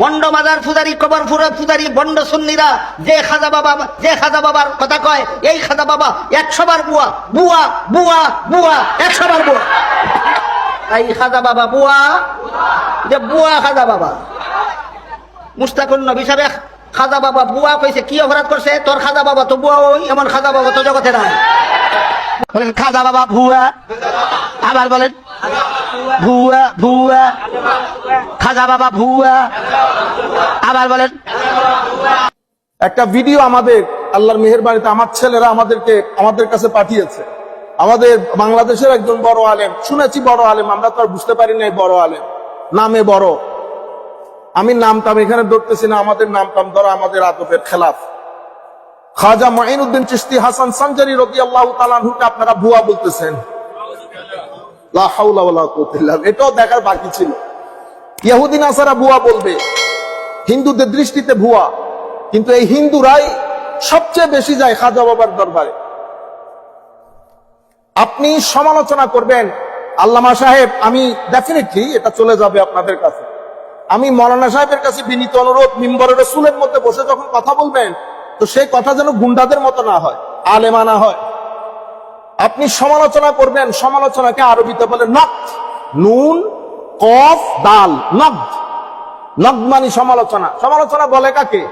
Bond মাজার ফুজারি কবর ফুরা ফুজারি বন্ড সুন্নিরা, যে খাজা বাবা, যে খাজা বাবার কথা কয়, এই খাজা বাবা একশো বার বুয়া বুয়া বুয়া বুয়া একশো বার বুয়া। এই খাজা বাবা বুয়া, যে বুয়া খাজা বাবা। মুস্তাকুল নবী সাহেব, খাজা বাবা বুয়া কইছে, কি অপরাধ করছে? তোর খাজা বাবা তো বুয়া ওই, এমন খাজা বাবা তো জগতে নাই। বলেন, খাজা বাবা ভুয়া আবার বলেন। ভুয়া ভুয়া। খাজা বাবা ভুয়া। আবার বলেন। একটা ভিডিও আমাদের আল্লাহর মেহেরবাড়িতে আমার ছেলেরা আমাদেরকে, আমাদের কাছে পাঠিয়েছে। আমাদের বাংলাদেশের একজন বড় আলেম, শুনেছি বড় আলেম, আমরা তো আর বুঝতে পারি নাই বড় আলেম। নামে বড়। আমি নামটাম এখানে ধরতেছি না, আমাদের নামটাম ধরা আমাদের আদবের খেলাফ। খাজা মাইনুদ্দিন চিস্তি হাসান সঞ্জারি রবি আল্লাহ তালানহুকে আপনারা ভুয়া বলতেছেন। এটাও দেখার বাকি ছিল। আসারা ভুয়া বলবে, হিন্দুদের দৃষ্টিতে ভুয়া। কিন্তু এই হিন্দুরাই সবচেয়ে বেশি যায় খাজা বাবার দরবারে। আপনি সমালোচনা করবেন, আল্লামা সাহেব, আমি ডেফিনেটলি এটা চলে যাবে আপনাদের কাছে। আমি মৌলানা সাহেবের কাছে বিনীত অনুরোধ মিম্বরের রসুলের মধ্যে বসে যখন কথা বলবেন, তো সেই কথা যেন গুন্ডাদের মতো না হয় আলেমানা হয়। আপনি সমালোচনা করবেন, সমালোচনাকে আরবিতে বলে নক নুন, কফ, দাল নক নক মানে সমালোচনা। সমালোচনা বলে কাকে?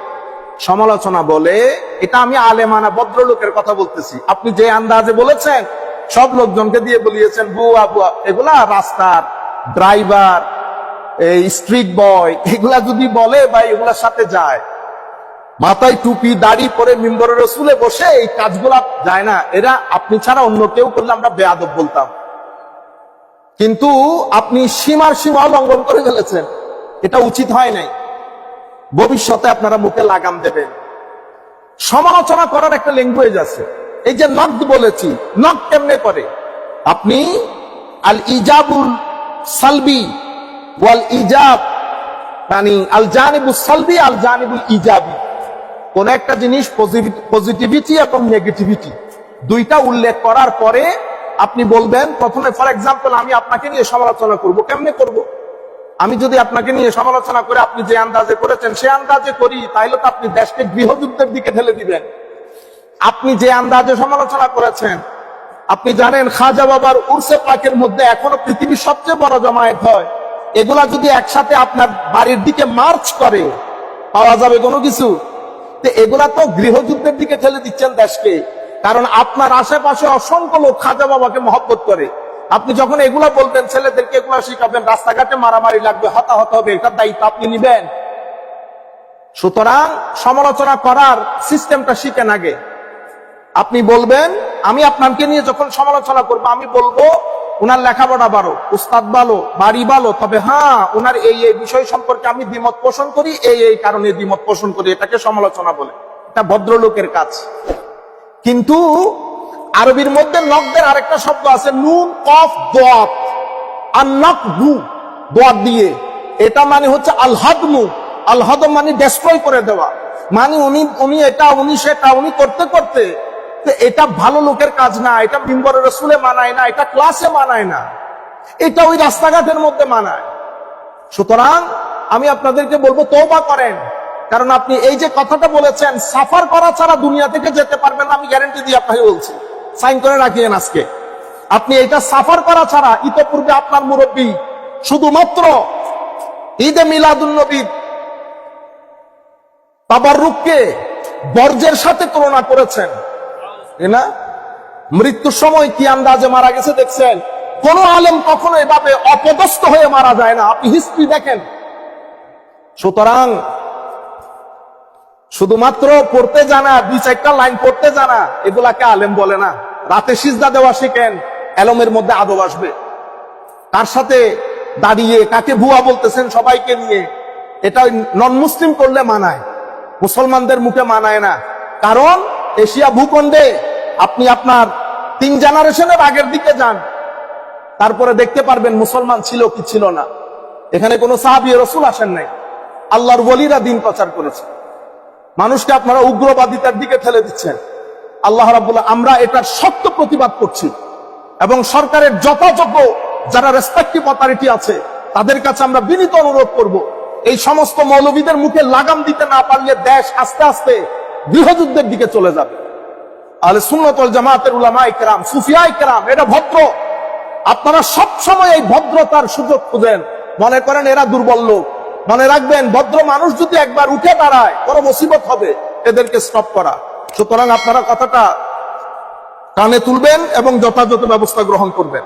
সমালোচনা বলে, এটা আমি আলেমানা ভদ্রলোকের কথা বলতেছি। আপনি যে আন্দাজে বলেছেন, সব লোকজনকে দিয়ে বলিয়েছেন, বুয়া বুয়া। এগুলা রাস্তার ড্রাইভার, এই স্ট্রিট বয়, এগুলা যদি বলে বা এগুলার সাথে যায়। মাথায় টুপি, দাড়ি পরে মিম্বরের রসুলে বসে এই কাজগুলা যায় না। এরা আপনি ছাড়া অন্য কেউ করলে আমরা বেয়াদব বলতাম। কিন্তু আপনি সীমার সীমা লঙ্ঘন করে ফেলেছেন। এটা উচিত হয় নাই। ভবিষ্যতে আপনারা মুখে লাগাম দেবেন। সমালোচনা করার একটা ল্যাঙ্গুয়েজ আছে। এই যে নক বলেছি নক কেমনে করে? আপনি আল ইজাবুল সালবি ওয়াল ইজাব মানে আল জানিবুল সালবি, আল জানিবুল ইজাবি। কোন একটা জিনিস পজিটিভিটি এবং নেগেটিভিটি দুইটা উল্লেখ করার পরে আপনি বলবেন, প্রথমে ফর এক্সাম্পল আমি আপনাকে নিয়ে সমালোচনা করব। কেমনে করব? আমি যদি আপনাকে নিয়ে সমালোচনা করে আপনি যে আন্দাজে করেছেন, সে আন্দাজে করি, তাইলে তো আপনি দেশকে গৃহযুদ্ধের দিকে ঠেলে দিবেন। আপনি যে আন্দাজে সমালোচনা করেছেন, আপনি জানেন খাজা বাবার উর্সে পাকের মধ্যে এখনও পৃথিবীর সবচেয়ে বড় জমায়েত হয়। এগুলা যদি একসাথে আপনার বাড়ির দিকে মার্চ করে, পাওয়া যাবে কোনো কিছু? এগুলা তো গৃহযুদ্ধের দিকে ঠেলে দিচ্ছেন দেশকে। কারণ আপনার আশেপাশে অসংখ্য লোক খাজা বাবাকে মহব্বত করে। আপনি যখন এগুলা বলবেন ছেলেদেরকে এগুলা শিখাবেন রাস্তাঘাটে মারামারি লাগবে, হতাহত হবে এটার দায়িত্ব আপনি নিবেন। সুতরাং সমালোচনা করার সিস্টেমটা শিখেন আগে। আপনি বলবেন, আমি আপনাকে নিয়ে যখন সমালোচনা করব, আমি বলব উনার লেখাপড়া ভালো, উস্তাদ ভালো, বাড়ি ভালো, তবে হ্যাঁ উনার এই এই বিষয় সম্পর্কে আমি দ্বিমত পোষণ করি, এই এই কারণে দ্বিমত পোষণ করি, এটাকে সমালোচনা বলে। এটা ভদ্রলোকের কাজ। কিন্তু আরবির মধ্যে নকদের আরেকটা শব্দ আছে, নুন, কফ দোয়াত দিয়ে। এটা মানে হচ্ছে আলহাদমু। আলহাদম মানে ডেস্ট্রয় করে দেওয়া। মানে উনি উনি এটা, উনি সেটা, উনি করতে করতে এটা ভালো লোকের কাজ না, এটা মিম্বরের রসুলে মানায় না, এটা ক্লাসে মানায় না, এটা ওই রাস্তাঘাটের মধ্যে মানায়। সুতরাং আমি আপনাদেরকে বলব তৌবা করেন। কারণ আপনি এই যে কথাটা বলেছেন, সাফার করা ছাড়া দুনিয়া থেকে যেতে পারবেন আমি গ্যারেন্টি দিয়ে আপনাকে বলছি। সাইন করে রাখিয়েন আজকে। আপনি এটা সাফার করা ছাড়া ইতপূর্বে আপনার মুরব্বী শুধুমাত্র ঈদে মিলাদুল নবীর তাবারুককে বর্জ্যের সাথে তুলনা করেছেন। না? মৃত্যুর সময় কি আন্দাজে মারা গেছে দেখছেন? কোন আলেম কখনো এভাবে অপদস্থ হয়ে মারা যায় না। আপনি হিস্ট্রি দেখেন। সুতরাং শুধুমাত্র পড়তে জানা, দুই চারটা লাইন পড়তে জানা, এগুলাকে আলেম বলে না। রাতে সিজদা দেওয়া শিখেন, এলমের মধ্যে আদব আসবে। তার সাথে দাঁড়িয়ে কাকে ভুয়া বলতেছেন সবাইকে নিয়ে, এটা নন মুসলিম করলে মানায়। মুসলমানদের মুখে মানায় না। কারণ এশিয়া ভূখণ্ডে আপনি আপনার তিন জেনারেশনের আগের দিকে যান। তারপরে দেখতে পারবেন মুসলমান ছিল কি ছিল না। এখানে কোনো সাহাবি রসুল আসেন নাই। আল্লাহর বলিরা দিন প্রচার করেছে। মানুষকে আপনারা উগ্রবাদিতার দিকে ঠেলে দিচ্ছেন। আল্লাহ রাবুল্লাহ আমরা এটার সত্য প্রতিবাদ করছি। এবং সরকারের যথাযোগ্য যারা রেসপেক্টিভ অথরিটি আছে, তাদের কাছে আমরা বিনীত অনুরোধ করব। এই সমস্ত মৌলবীদের মুখে লাগাম দিতে না পারলে দেশ আস্তে আস্তে গৃহযুদ্ধের দিকে চলে যাবে। আহলে সুন্নতল জামাতের উলামা ইকরাম সুফিয়া ইকরাম এটা ভদ্র। আপনারা সব সময় এই ভদ্রতার সুযোগ খুঁজেন। মনে করেন এরা দুর্বল লোক। মনে রাখবেন, ভদ্র মানুষ যদি একবার উঠে দাঁড়ায়, বড় মুসিবত হবে এদেরকে স্টপ করা। সুতরাং আপনারা কথাটা কানে তুলবেন এবং যথাযথ ব্যবস্থা গ্রহণ করবেন।